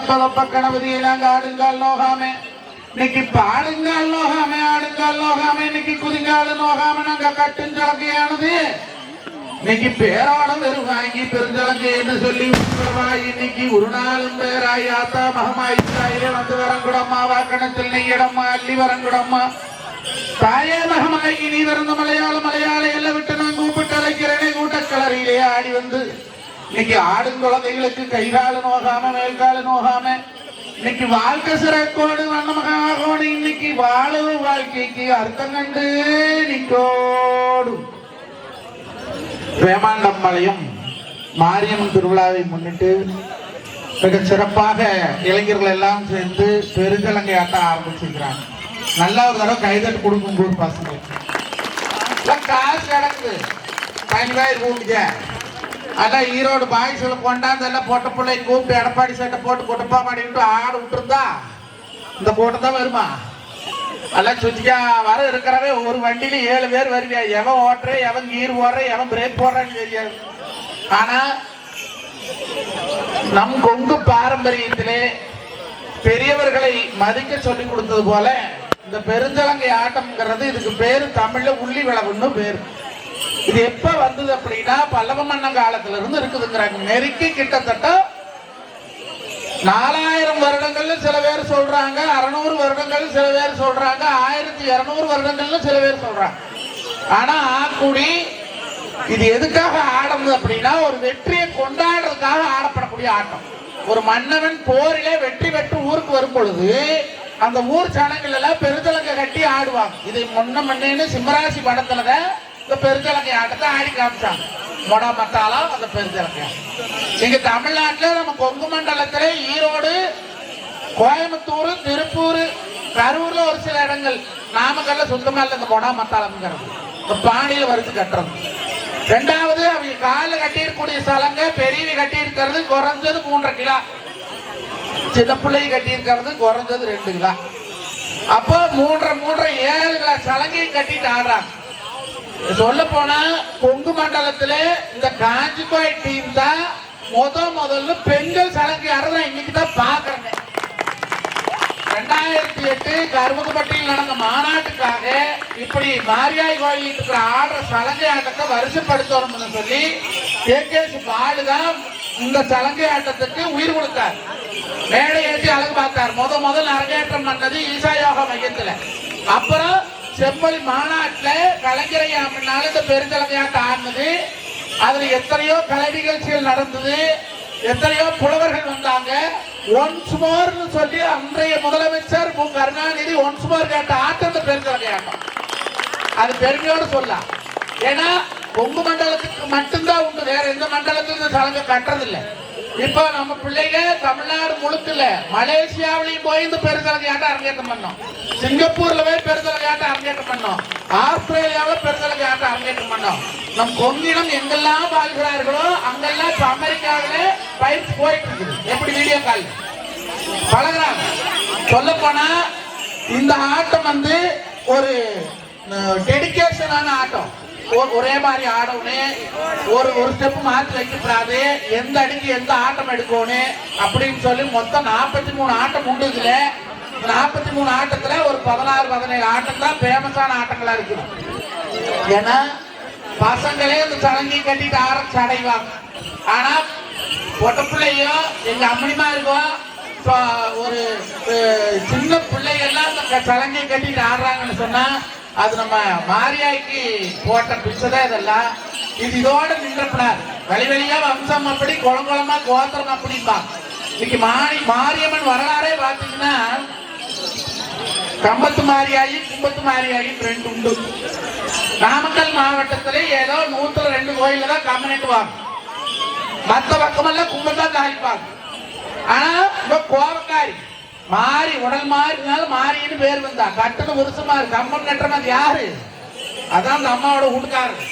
பதப்ப கணபதியை ஆடுங்கால் நோகாம. இன்னைக்கு பாடுங்கால் நோகாம ஆடுங்கால் நோகாம. இன்னைக்கு குதிங்கால் நோகாம நாங்க கட்டுஞ்சலக்கையானது இன்னைக்கு பேரோட வெறும் வாங்கி பெருஞ்சலங்கைன்னு சொல்லி இன்னைக்கு ஒரு நாளும் பேராய். ஆத்தா வந்து வரங்குடம்மா வாக்கணத்தில் நெய்யடம்மா அள்ளி வரங்குடம்மா. தாயே நீ மலையாள மலையாள எல்லாம் விட்டு நான் கூப்பிட்டு அழைக்கிறேனே. கூட்டக்கலரியிலே ஆடி வந்து இன்னைக்கு ஆடும் குழந்தைகளுக்கு கைகால நோகாம மேல்கால நோகாம இன்னைக்கு வாழ்க்கை சிறக்கோடு வண்ணமகாகோடு இன்னைக்கு வாழவு வாழ்க்கைக்கு அர்த்தம் கண்டு நிக்கோடும் வேமாண்டம்பாளையம் மாரியம்மன் திருவிழாவை முன்னிட்டு மிக சிறப்பாக இளைஞர்கள் எல்லாம் சேர்ந்து பெருங்கலங்கை ஆட்டம் ஆரம்பிச்சிருக்கிறாங்க. நல்லா ஒரு தடவை கைதட்டு கொடுக்கும் போது பசங்க காசு கிடக்குது. பதினஞ்சாயிரம் கூப்பிடுங்க அதான் ஈரோடு பாய்ஸ்ல கொண்டாந்து எல்லாம் பொட்ட பிள்ளை கூப்பிட்டு எடப்பாடி சட்டை போட்டு குட்டப்பா மாடிக்கிட்டு ஆடு விட்டுருந்தா இந்த கூட்டம் தான் வருமா? எல்லாம் சுத்திக்கா வர இருக்கிறவே ஒரு வண்டியில ஏழு பேர் வருவியா? எவன் ஓட்டுற எவன் கீர் போடுற எவன் பிரேக் போடுறான்னு தெரியாது. ஆனா நம் கொங்கு பாரம்பரியத்திலே பெரியவர்களை மதிக்க சொல்லி கொடுத்தது போல இந்த பெருஞ்சலங்கை ஆட்டம்ங்கிறது இதுக்கு பேரு தமிழ்ல உள்ளி விளவுன்னு பேரு. இது எப்ப வந்தது அப்படின்னா பல்லவ மன்னன் காலத்துல இருந்து இருக்குதுங்கிறாங்க. நெருக்கி கிட்டத்தட்ட நாலாயிரம் வருடங்கள்ல சில பேர் சொல்றாங்க அறுநூறு வருடங்கள் சில பேர் சொல்றாங்க ஆயிரத்தி இருநூறு வருடங்கள்ல சில பேர் சொல்றாங்க. ஆனா ஆக்குடி இது எதுக்காக ஆடுறது அப்படின்னா ஒரு வெற்றியை கொண்டாடுறதுக்காக ஆடப்படக்கூடிய ஆட்டம். ஒரு மன்னவன் போரிலே வெற்றி பெற்று ஊருக்கு வரும் பொழுது அந்த ஊர் சனங்கள் எல்லாம் பெருந்தலங்கை கட்டி ஆடுவாங்க. இதை முன்ன மன்னேன்னு சிம்மராசி படத்துலதான் இந்த பெருந்தலங்கை ஆட்டத்தை ஆடி காமிச்சாங்க. மொடா மத்தாலம் அந்த பெருஞ்சலங்கையா இங்க தமிழ்நாட்டுல நம்ம கொங்கு மண்டலத்துல ஈரோடு கோயம்புத்தூர் திருப்பூர் கரூர்ல ஒரு சில இடங்கள் நாமக்கல்ல சுத்தமா இல்லை இந்த மொடா மத்தாளம்ங்கிறது இந்த பாணியில வரிசை கட்டுறது. ரெண்டாவது அவங்க காலில் கட்டியிருக்கக்கூடிய ஸ்தலங்க பெரியவி கட்டியிருக்கிறது குறைஞ்சது மூன்றரை கிலோ. சின்ன பிள்ளைங்க கட்டியிருக்கிறது குறைஞ்சது ரெண்டு கிலோ. அப்போ மூன்றரை மூன்றரை ஏழு கிலோ சலங்கையும் கட்டிட்டு ஆடுறாங்க. சொல்ல போனா கொங்கு மண்டலத்துல இந்த காஞ்சிபாய் டீம் தான் முத முதல்ல பெண்கள் சலங்கை ஆடுறத இன்னைக்கு தான் பாக்குறேங்க ரெண்டாயிரத்தி எட்டு கருமுகப்பட்டியில் நடந்த மாநாட்டுக்காக இப்படி மாரியாய் கோயில் இருக்கிற ஆடுற சலங்கை ஆட்டத்தை வருஷப்படுத்தணும்னு சொல்லி கே. கே. பாலு தான் இந்த சலங்கை ஆட்டத்துக்கு உயிர் கொடுத்தார். மேடை ஏற்றி அழகு பார்த்தார். முத முதல் அரங்கேற்றம் பண்ணது ஈசா யோகா மையத்துல. அப்புறம் செம்மொழி மாநாட்டில் கலைஞரையா முன்னால இந்த பெருந்தலைமையாக ஆடினது அதுல எத்தனையோ கலை நிகழ்ச்சிகள் நடந்தது. எத்தனையோ புலவர்கள் வந்தாங்க. ஒன்ஸ் மோர்னு சொல்லி அன்றைய முதலமைச்சர் மு. கருணாநிதி ஒன்ஸ் மோர் கேட்ட ஆட்டம் இந்த பெருந்தலைமை ஆட்டம் அது பெருமையோடு சொல்லலாம். ஏன்னா உங்க மண்டலத்துக்கு மட்டும்தான் உண்டு. வேற எந்த மண்டலத்திலும் இந்த சலங்கை கட்டுறதில்ல. இப்போ நம்ம பிள்ளைங்க தமிழ்நாடு முழுக்கல மலேசியாவிலையும் போய் இந்த பெருந்தலங்கை ஆட்டம் அரங்கேற்றம் பண்ணோம்? சிங்கப்பூர்ல போய் பெருந்தலங்கை ஆட்டம் அரங்கேற்றம் பண்ணோம்? ஆஸ்திரேலியாவில் பெருந்தலங்கை ஆட்டம் அரங்கேற்றம் பண்ணோம்? நம் கொங்கினம் எங்கெல்லாம் வாழ்கிறார்களோ அங்கெல்லாம் இப்ப அமெரிக்காவில பயிற்சி போயிட்டு இருக்குது. எப்படி வீடியோ கால் பழகிறாங்க. சொல்ல போனா இந்த ஆட்டம் வந்து ஒரு டெடிகேஷனான ஆட்டம். ஒரே மாதிரி ஆடணும் ஒரு ஒரு ஸ்டெப் மாற்றி வைக்கக்கூடாது எந்த அடிக்கு எந்த ஆட்டம் எடுக்கணும் அப்படின்னு சொல்லி மொத்தம் நாற்பத்தி மூணு ஆட்டம் உண்டு இதுல. நாற்பத்தி மூணு ஆட்டத்துல ஒரு பதினாறு பதினேழு ஆட்டம் தான் ஃபேமஸான ஆட்டங்களா இருக்குது. ஏன்னா பசங்களே இந்த சடங்கி கட்டிட்டு ஆரம்பிச்சு அடைவாங்க ஆனா பொட்ட பிள்ளையும் எங்க அம்மனிமா இருக்கும் இப்போ ஒரு சின்ன பிள்ளைகள்லாம் இந்த சடங்கை சலங்கை கட்டிட்டு ஆடுறாங்கன்னு சொன்னா அது நம்ம மாரியாய்க்கு போட்ட பிச்சை தான் இதெல்லாம். இது இதோட நின்றப்படாது வெளி வெளியா வம்சம் அப்படி குளங்குளமா கோத்திரம் அப்படிம்பா. இன்னைக்கு மாரி மாரியம்மன் வரலாறே பாத்தீங்கன்னா கம்பத்து மாரியாயி கும்பத்து மாரியாயி ரெண்டு உண்டு. நாமக்கல் மாவட்டத்தில் ஏதோ நூத்துல ரெண்டு கோயில தான் கம்மனிட்டுவாங்க மற்ற பக்கமெல்லாம் கும்பத்தான் தாய்ப்பாங்க ஆனா இப்ப கோபக்காரி மாறி உடல் மாறினாலும் மாறின்னு பேர் வந்தா. கட்டுன புருஷமா இருக்கு. கம்பம் நட்டுறது யாரு? அதான் அந்த அம்மாவோட வீட்டுக்காரர்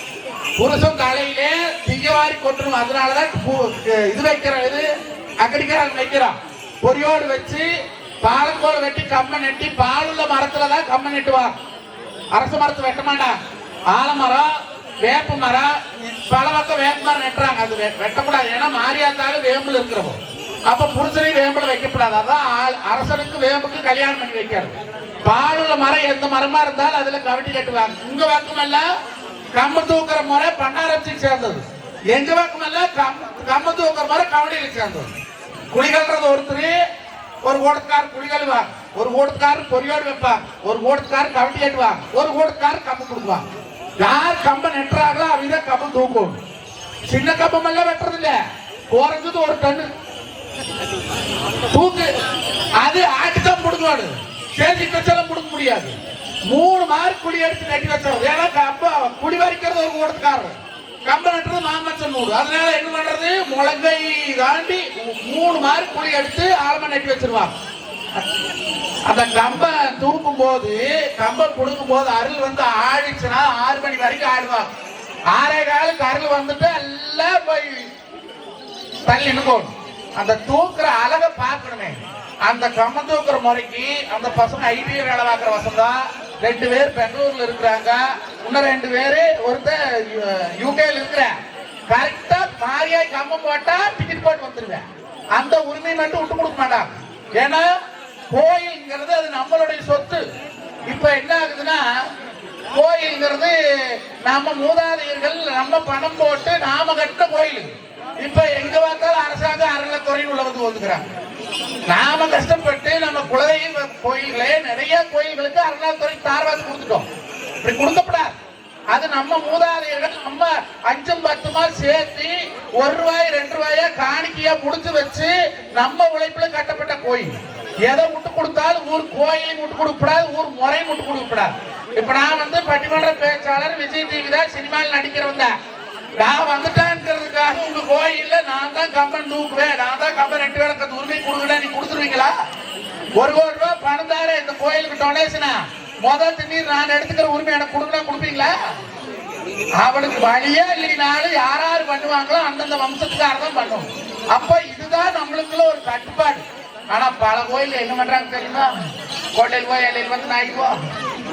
புருஷன் தலையிலே திங்கவாரி கொட்டுரும் அதனாலதான் இது வைக்கிற இது அக்கடிக்கிறாங்க வைக்கிறான். பொரியோடு வச்சு பாலக்கோல் வெட்டி கம்மன் நெட்டி பாலுள்ள மரத்துல தான் கம்மன் நெட்டுவாங்க அரச மரத்தை வெட்ட மாட்டா. ஆலமரம் வேப்ப மரம் பல பக்கம் வேப்ப மரம் நெட்டுறாங்க. அது வெட்டக்கூடாது. ஏன்னா மாரியாத்தாலும் வேம்புல இருக்கிறவோ அப்ப புருஷனையும் வேம்புல வைக்கப்படாது அதான் அரசனுக்கு வேம்புக்கு கல்யாணம் பண்ணி வைக்கிறது பாலுள்ள மரம் எந்த மரமா இருந்தாலும் அதுல கவிட்டி கட்டுவாங்க. உங்க வாக்குமெல்லாம் கம்பு தூக்குற முறை பண்டாரத்துக்கு சேர்ந்தது. எங்க வாக்குமல்ல கம் கம்பு தூக்குற முறை கவடியில சேர்ந்தது. குளிகள்ன்றது ஒருத்தர் ஒரு ஓடத்துக்காரர் குழி ஒரு ஓடத்துக்காரர் பொரியோடு வைப்பாங்க ஒரு ஓடத்துக்காரர் கவிட்டி கட்டுவாங்க ஒரு ஓடத்துக்காரர் கம்பு கொடுப்பாங்க யார் கம்ப நெட்டுறாங்களோ அவங்க தான் கம்பம் தூக்கும் சின்ன கம்பம் எல்லாம் வெட்டுறது இல்ல குறைஞ்சது ஒரு டன்னு தூக்கு அது ஆட்டுதான் முடுங்குவாடு சேர்த்து வச்சாலும் முடுங்க முடியாது. மூணு மார்க் குழி எடுத்து நட்டி வச்சோம் ஏன்னா அப்பா குடி வரைக்கிறது ஒரு காரணம் கம்ப நட்டுறது மாமச்சம் நூறு. அதனால என்ன பண்றது? முழங்கை தாண்டி மூணு மார்க் குழி எடுத்து ஆழமா நட்டி வச்சிருவாங்க அந்த கம்ப தூக்கும் போது கம்பம் கொடுக்கும் போது அருள் வந்து ஆடிச்சுன்னா ஆறு மணி வரைக்கும் ஆடுவாங்க ஆறே காலுக்கு அருள் வந்துட்டு எல்லாம் போய் தள்ளி நிற்கும் அந்த தூக்குற அழக பார்க்கணுமே. அந்த கம்ம தூக்குற முறைக்கு அந்த பசங்க ஐடிஐ வேலை பார்க்குற வசந்தா ரெண்டு பேர் பெங்களூர்ல இருக்கிறாங்க. இன்னும் ரெண்டு பேரு ஒருத்தர் யூகேல இருக்கிற கரெக்டா மாரியாய் கம்மம் போட்டா டிக்கெட் போட்டு வந்துருவேன். அந்த உரிமை மட்டும் விட்டு கொடுக்க மாட்டாங்க ஏன்னா கோயில்ங்கிறது அது நம்மளுடைய சொத்து. இப்ப என்ன ஆகுதுன்னா கோயில்ங்கிறது நம்ம மூதாதையர்கள் நம்ம பணம் போட்டு நாம கட்ட கோயில். இப்ப எங்க பார்த்தாலும் அரசாங்க அறநிலைத்துறையில் உள்ள வந்து ஒதுக்குறாங்க நாம கஷ்டப்பட்டு நம்ம குலதெய்வ கோயில்களே நிறைய கோயில்களுக்கு அறநிலைத்துறை தார்வாசி கொடுத்துட்டோம். இப்படி கொடுக்கப்படாது. அது நம்ம மூதாதையர்கள் நம்ம அஞ்சும் பத்துமா சேர்த்து ஒரு ரூபாய் ரெண்டு ரூபாயா காணிக்கையா முடிச்சு வச்சு நம்ம உழைப்புல கட்டப்பட்ட கோயில். எதை விட்டு கொடுத்தாலும் ஊர் கோயிலையும் விட்டு கொடுக்கப்படாது ஊர் முறையும் விட்டு கொடுக்கப்படாது. இப்ப நான் வந்து பட்டிமன்ற பேச்சாளர் விஜய் டிவி தான் சினிமாவில் நடிக்கிறவன் தான். நான் வந்துட்டேங்கிறதுக்காக உங்க கோயில்ல நான் தான் கம்பன் தூக்குவேன். நான் தான் கம்பன் ரெண்டு பேருக்கு உரிமை கொடுக்கல நீ கொடுத்துருவீங்களா? ஒரு கோடி ரூபாய் பணம் தார இந்த கோயிலுக்கு டொனேஷனா முதல் தண்ணீர் நான் எடுத்துக்கிற உரிமை எனக்கு கொடுக்கணும் கொடுப்பீங்களா? அவளுக்கு வழியே இல்லைனாலும் யார் யார் பண்ணுவாங்களோ அந்தந்த வம்சத்துக்கார தான் பண்ணுவோம் அப்ப இதுதான் நம்மளுக்குள்ள ஒரு கட்டுப்பாடு. ஆனா பல கோயில் என்ன பண்றாங்க தெரியுமா? கோட்டையில் போய் எல்லையில் வந்து நாய்க்குவோ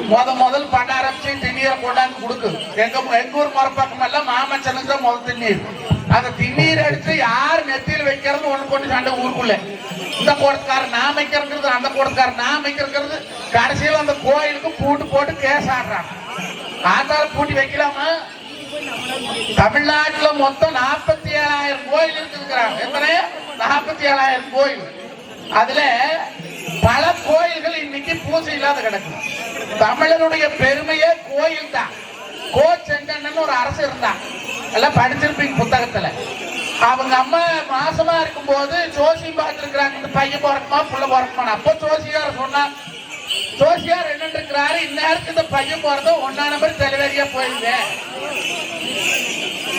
முத முதல் பண்ண ஆரம்பிச்சு திண்ணீரை கொண்டாந்து கொடுக்கு. எங்க எங்க ஊர் முறப்பக்கம் எல்லாம் மாமச்சனுக்கு தான் முதல் திண்ணீர். அந்த திண்ணீர் எடுத்து யார் நெத்தியில் வைக்கிறது ஒண்ணு கொண்டு சண்டை ஊருக்குள்ள. இந்த கூடக்கார நான் வைக்கிறது அந்த கூடக்கார நான் வைக்கிறது கடைசியில் அந்த கோயிலுக்கு பூட்டு போட்டு கேஸ் ஆடுறாங்க ஆத்தால பூட்டி வைக்கலாமா? தமிழ்நாட்டுல மொத்தம் நாற்பத்தி ஏழாயிரம் கோயில் இருக்குங்கிறாங்க எத்தனை? நாற்பத்தி ஏழாயிரம் கோயில். அதுல பல கோயில்கள் இன்னைக்கு பூஜை இல்லாத கிடக்கும் தமிழருடைய பெருமையே கோயில் தான். கோ செங்கண்ணன் ஒரு அரசு இருந்தான். எல்லாம் படிச்சிருப்பீங்க புத்தகத்துல. அவங்க அம்மா மாசமா இருக்கும்போது ஜோசியம் பார்த்துருக்குறாங்க. இந்த பையன் பிறக்குமா புள்ள பிறக்குமா அப்போ ஜோசியார் சொன்னா ஜோசியார் என்ன இருக்கிறாரு. இந்நேரத்துக்கு இந்த பையன் பிறந்த ஒன்னா நம்பர் தலைவரியா போயிருந்தேன்.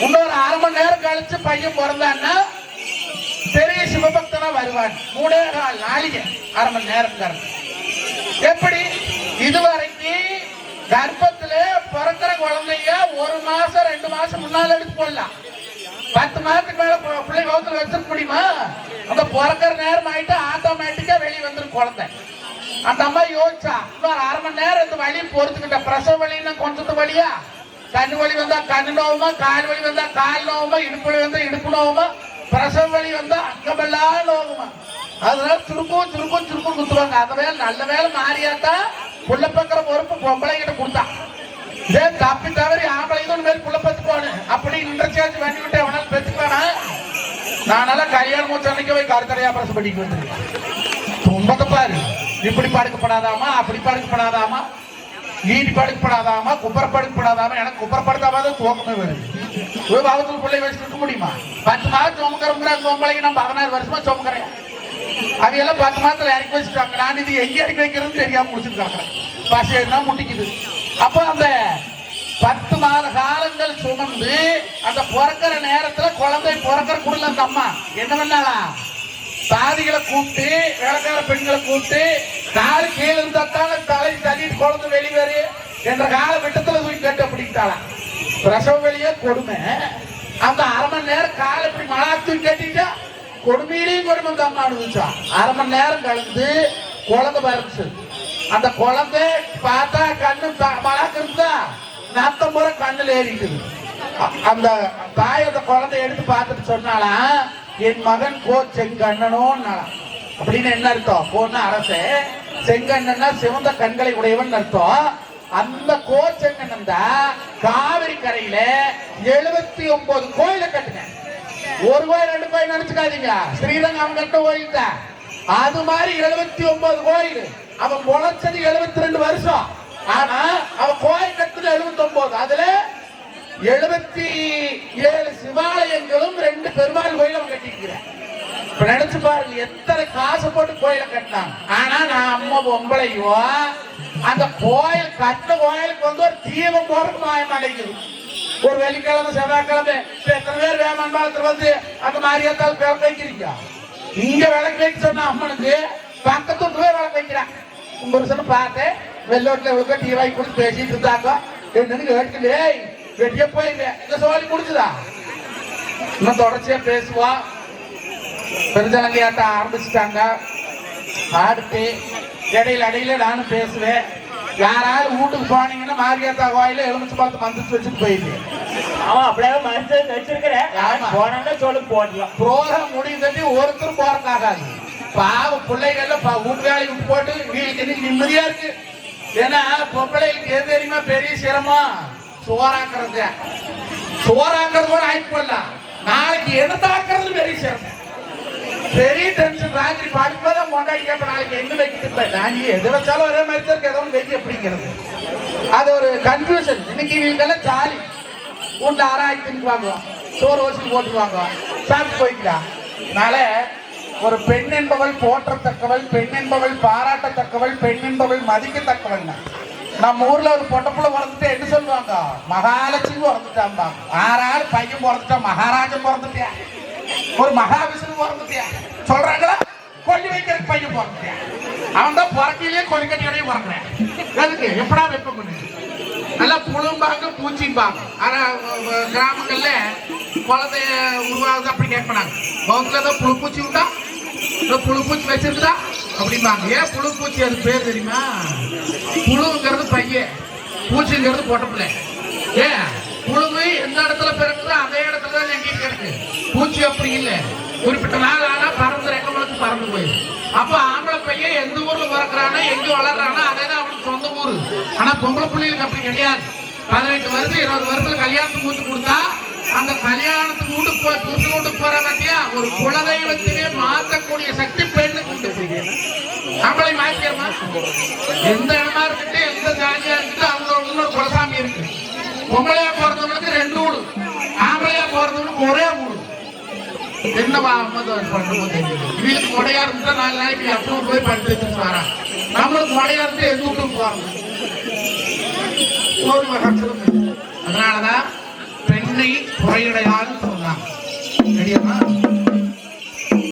இன்னொரு அரை மணி நேரம் கழிச்சு பையன் பிறந்தான்னா பெரிய சிவபக்தனா வருவான் மூணே நாள் நாளிகை. அரை மணி நேரம் எப்படி? இதுவரைக்கு கர்ப்பத்துல பிறக்கிற குழந்தைங்க ஒரு மாசம் ரெண்டு மாசம் முன்னால எடுத்து போடலாம். பத்து மாசத்துக்கு மேல பிள்ளை கவுத்துல வச்சிருக்க முடியுமா? அந்த பிறக்கிற நேரம் ஆயிட்டு ஆட்டோமேட்டிக்கா வெளியே வந்துரும் குழந்தை. அந்த அம்மா யோசிச்சா இன்னொரு அரை மணி நேரம் இந்த வழி பொறுத்துக்கிட்ட. பிரசவ வலின்னா கொஞ்சத்து வழியா கண்ணு வலி வந்தா கண்ணு நோவுமா? கால் வலி வந்தா கால் நோவுமா? இடுப்பு வலி வந்தா இடுப்பு நோவுமா? பிரசவ வழி வந்தா அங்கமெல்லாம் நோவுமா அதனால திரும்பவும் திரும்பவும் திரும்பவும் குத்துவாங்க. அந்த வேலை நல்ல வேலை மாறியாத்தான் புள்ள பக்கிற பொறுப்பு பொம்பளை கிட்ட கொடுத்தான் இதே தப்பி தவறி ஆம்பளை இது மேல் புள்ள பத்து போனேன் அப்படி இன்டர்சேஞ்ச் பண்ணி விட்டு அவனால பெற்றுக்கானா நானெல்லாம் கல்யாணம் மூச்சு அன்னைக்கு போய் கருத்தடையா பிரசம் பண்ணிக்கு வந்துருக்கேன் துன்பத்தை பாரு. இப்படி படுக்கப்படாதாமா? அப்படி படுக்கப்படாதாமா? நீடி படுக்கப்படாதாமா குப்பர எனக்கு குப்பர படுத்தாம தூக்கமே வருது. ஒரு பாவத்தில் பிள்ளை வச்சுட்டு இருக்க முடியுமா? பத்து மாதம் சுமக்கிறோங்கிற சோம்பளைக்கு நான் பதினாறு வருஷமா சுமக்கிறேன் அவையெல்லாம் பத்து மாதத்துல இறக்கி வச்சுட்டாங்க. நான் இது எங்க இறக்கி வைக்கிறதுன்னு தெரியாம முடிச்சிருக்காங்க பஸ் என்ன முட்டிக்குது. அப்போ அந்த பத்து மாத காலங்கள் சுமந்து அந்த பிறக்கிற நேரத்துல குழந்தை பிறக்கிற குடல அந்த அம்மா என்ன பண்ணாளா? சாதிகளை கூப்பிட்டு வேலைக்கார பெண்களை கூப்பிட்டு காலு கீழே இருந்தாத்தால தலை தள்ளிட்டு குழந்தை வெளிவரு என்ற கால விட்டத்துல தூக்கி கட்டு அப்படின்ட்டாளாம் பிரசவ வெளியே கொடுமை. அந்த அரை மணி நேரம் காலை இப்படி மழா தூக்கி கட்டிட்டா கொடுமையிலையும் கொடுமை அந்த அம்மா அனுபவிச்சா. அரை மணி நேரம் கழிந்து குழந்தை பிறந்துச்சு. அந்த குழந்தை பார்த்தா கண்ணு மலாக்கு இருந்தா நத்த முறை கண்ணுல ஏறிக்குது அந்த தாய் அந்த குழந்தை எடுத்து பார்த்துட்டு சொன்னாலாம் என் மகன் கோ செங்கண்ணனும் அப்படின்னு என்ன அர்த்தம்? போன அரசே செங்கண்ணன்னா சிவந்த கண்களை உடையவன் அர்த்தம். அந்த கோ செங்கண்ணன் தான் காவிரி கரையில எழுபத்தி ஒன்பது கோயிலை கட்டுங்க ஒரு கோயில் ரெண்டு கோயில் நினைச்சுக்காதீங்க. ஸ்ரீரங்கம் கட்ட கோயில் தான். அது மாதிரி எழுபத்தி ஒன்பது கோயில். அவன் முளைச்சது எழுபத்தி ரெண்டு வருஷம். ஆனா அவன் கோயில் கட்டுறது எழுபத்தி ஒன்பது அதுல எழுபத்தி ஏழு சிவாலயங்களும் ரெண்டு பெருமாள் கோயில் அவன் கட்டிக்கிறான் இப்ப நினைச்சு பாருங்க எத்தனை காசு போட்டு கோயிலை கட்டினாங்க. ஆனா நான் அம்மா பொம்பளையோ அந்த கோயில் கட்டின கோயிலுக்கு வந்து ஒரு தீபம் போடுறது மாயம் அடைக்குது ஒரு வெள்ளிக்கிழமை செவ்வாய்க்கிழமை இப்ப எத்தனை பேர் வேமன்பாலத்துல வந்து அந்த மாதிரியாத்தால் விளக்கு வைக்கிறீங்க? இங்க விளக்கு வைக்க சொன்ன அம்மனுக்கு பக்கத்து போய் விளக்கு வைக்கிறான். உங்க ஒரு சொன்ன பார்த்தேன் வெள்ளோட்டில் இவ்வளோ டீ வாங்கி கொடுத்து பேசிட்டு இருந்தாங்க என்னன்னு கேட்கல வெட்டிய போயிருங்க இந்த சோழி முடிச்சுதா இன்னும் தொடர்ச்சியா பேசுவா. பெருஞ்சலங்கையாட்டம் ஆரம்பிச்சுட்டாங்க. அடுத்து இடையில இடையில நானும் பேசுவேன். யாராவது வீட்டுக்கு போனீங்கன்னா மாரியாத்தா கோயில எலுமிச்சு பார்த்து மந்திரிச்சு வச்சுட்டு போயிடுங்க அவன் அப்படியே மனசு வச்சிருக்கிறேன். போனோம்னா சொல்லு போடலாம் புரோகிராம் முடிந்தது ஒருத்தரும் போறதாகாது பாவ பிள்ளைகள்ல பா வீட்டு வேலைக்கு விட்டு போட்டு வீட்டுக்கு நிம்மதியா இருக்கு. ஏன்னா பொம்பளைகளுக்கு எது தெரியுமா? பெரிய சிரமம். சோறாக்குறது சோறாக்குறது கூட ஆயிட்டு போடலாம் நாளைக்கு எடுத்தாக்குறது பெரிய சிரமம். பெரிய டென்ஷன் ராத்திரி படுப்பதான் கொண்டாடி கேட்ப நாளைக்கு எங்க வைக்கிட்டு நான் எது வச்சாலும் ஒரே மாதிரி தான் இருக்கு. ஏதோ ஒன்று வைக்க அப்படிங்கிறது அது ஒரு கன்ஃபியூஷன் இன்னைக்கு இவங்கெல்லாம் ஜாலி உண்டு ஆராய்ச்சி தின்னுவாங்க சோறு வச்சு போட்டுருவாங்க சாப்பிட்டு போய்க்கலாம் அதனால ஒரு பெண் என்பவள் போற்றத்தக்கவள் பெண் என்பவள் பாராட்டத்தக்கவள் பெண் என்பவள் மதிக்கத்தக்கவள். நம்ம ஊர்ல ஒரு பொட்டப்புள்ள பிறந்துட்டு என்ன சொல்லுவாங்க? மகாலட்சுமி பிறந்துட்டாம்பா ஆறாள் பையன் பிறந்துட்டா மகாராஜன் பிறந்துட்டியா ஒரு மகாவிஷ்ணு பிறந்துட்டியா? சொல்றாங்களா? கொல்லி வைக்கிறதுக்கு பையன் பிறந்துட்டியா? அவன் தான் பிறக்கையிலேயே கொல்லிக்கட்டியோடய பிறக்கிறேன் எதுக்கு? எப்படா வைப்ப பண்ணு? நல்லா புழும்பாங்க பூச்சிம்பாங்க. ஆனா அஹ், அஹ், கிராமங்கள்ல குழந்தைய உருவாகுது அப்படி கேட்பாங்க. பௌத்தில் தான் புழு பூச்சி உண்டா? இந்த புழு பூச்சி வச்சிருக்குதா? அப்படிம்பாங்க. ஏன் புழு பூச்சி அது பேர் தெரியுமா? புழுங்கிறது பையன். பூச்சிங்கிறது பொட்டப்பிள்ளை ஏன்? புழுமை எந்த இடத்துல பிறக்குதோ அதே இடத்துல தான் எங்கேயும் கிடக்கு பூச்சி அப்படி இல்லை. குறிப்பிட்ட நாள் ஆனா பறந்து ரெக்கமலுக்கு பறந்து போயிடும். அப்ப ஆம்பளை பையன் எந்த ஊர்ல பிறக்கிறானோ எங்க வளர்றானோ அதே தான் அவனுக்கு சொந்த ஊரு. ஆனா பொம்பளை பிள்ளைகளுக்கு அப்படி கிடையாது. பதினெட்டு வருஷம் இருபது வருஷத்துல கல்யாணத்துக்கு மூச்சு கொடுத்தா அந்த கல்யாணத்துக்கு வீட்டுக்கு போய் புருஷன் வீட்டுக்கு போற பத்தியா ஒரு குலதெய்வத்திலே மாற்றக்கூடிய சக்தி பெண்ணுக்கு உண்டு. நம்மளை மாற்றியமா எந்த இடமா இருக்கட்டும் எந்த ஜாதியா இருக்கட்டும் அவங்க இன்னொரு குலசாமி இருக்கு. பொம்பளை என்னவா அம்மது பண்ணும்போது இவங்களுக்கு கொடையா இருந்தா நாலு நாளைக்கு அப்போ போய் படுத்து வச்சுட்டு வரான் நம்மளுக்கு கொடையா இருந்து எந்த போறோம் ஒரு அதனாலதான் பெண்ணை சொன்னாங்க